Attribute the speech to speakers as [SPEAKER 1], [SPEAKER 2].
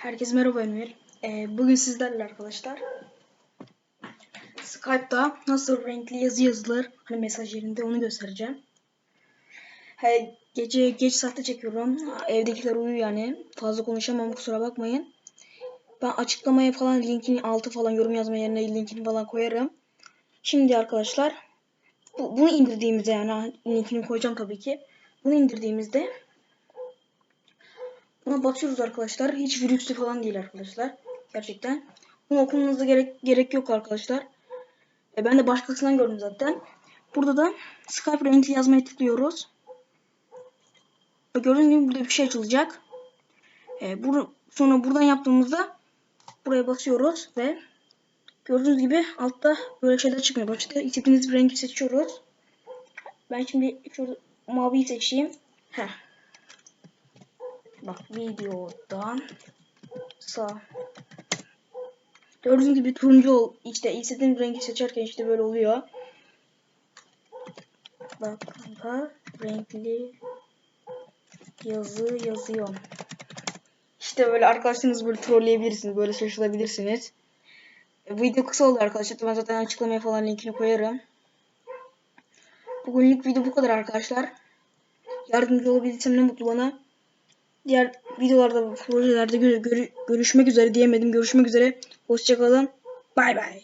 [SPEAKER 1] Herkese merhaba Emir. Ee, bugün sizlerle arkadaşlar Skype'da nasıl renkli yazı yazılır hani mesaj yerinde onu göstereceğim. He, gece geç saatte çekiyorum. Evdekiler uyuyor yani. Fazla konuşamam kusura bakmayın. Ben açıklamaya falan linkini altı falan yorum yazma yerine linkini falan koyarım. Şimdi arkadaşlar bu, bunu indirdiğimizde yani linkini koyacağım tabii ki. Bunu indirdiğimizde Buna basıyoruz arkadaşlar. Hiç virüslü falan değil arkadaşlar. Gerçekten. Bunu okumanıza gerek gerek yok arkadaşlar. E, ben de başkasından gördüm zaten. Burada da Skype renkli yazmaya tıklıyoruz. Gördüğünüz gibi burada bir şey açılacak. E, bur sonra buradan yaptığımızda buraya basıyoruz ve gördüğünüz gibi altta böyle şeyler çıkmaya başladı. İstediğiniz bir rengi seçiyoruz. Ben şimdi şurada maviyi seçeyim. Heh. Bak videodan sağ. Gördüğünüz gibi turuncu ol. İşte istediğim rengi seçerken işte böyle oluyor. Bak burada renkli yazı yazıyor. İşte böyle arkadaşlarınızı böyle trolleyebilirsiniz. Böyle şaşılabilirsiniz. E, video kısa oldu arkadaşlar. Ben zaten açıklamaya falan linkini koyarım. Bugünlük video bu kadar arkadaşlar. Yardımcı olabilsem ne mutlu bana. Diğer videolarda, projelerde gö gör görüşmek üzere diyemedim. Görüşmek üzere. Hoşçakalın. Bay bay.